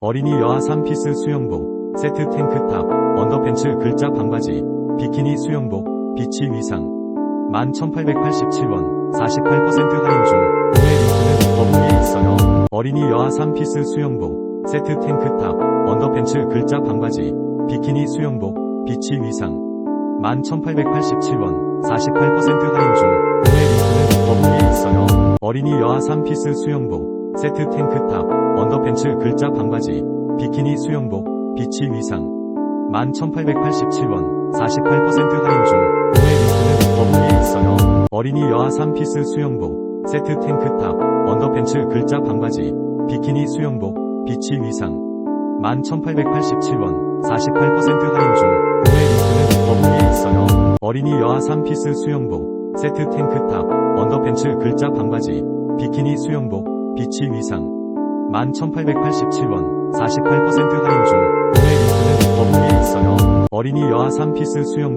어린이 여아 3피스 수영복, 세트 탱크탑, 언더팬츠 글자 반바지, 비키니 수영복, 비치 위상. 11,887원, 48% 할인 중. 구매 링크는 더보기에 있어요. 어린이 여아 3피스 수영복, 세트 탱크탑, 언더팬츠 글자 반바지, 비키니 수영복, 비치 위상. 11,887원, 48% 할인 중. 구매 링크는 더보기에 있어요. 어린이 여아 3피스 수영복, 세트 탱크탑, 언더팬츠 글자 반바지, 비키니 수영복, 비치 위상. 11,887원, 48% 할인 중. 구매 링크는 더보기에 있어요. 어린이 여아 3피스 수영복, 세트 탱크탑, 언더팬츠 글자 반바지, 비키니 수영복, 비치 위상. 11,887원, 48% 할인 중. 구매 링크는 더보기에 있어요. 어린이 여아 3피스 수영복, 세트 탱크탑, 언더팬츠 글자 반바지, 비키니 수영복, 비치 위상. 11,887원, 48% 할인 중. 구매 링크는 더보기에 있어요. 어린이 여아 3피스 수영복,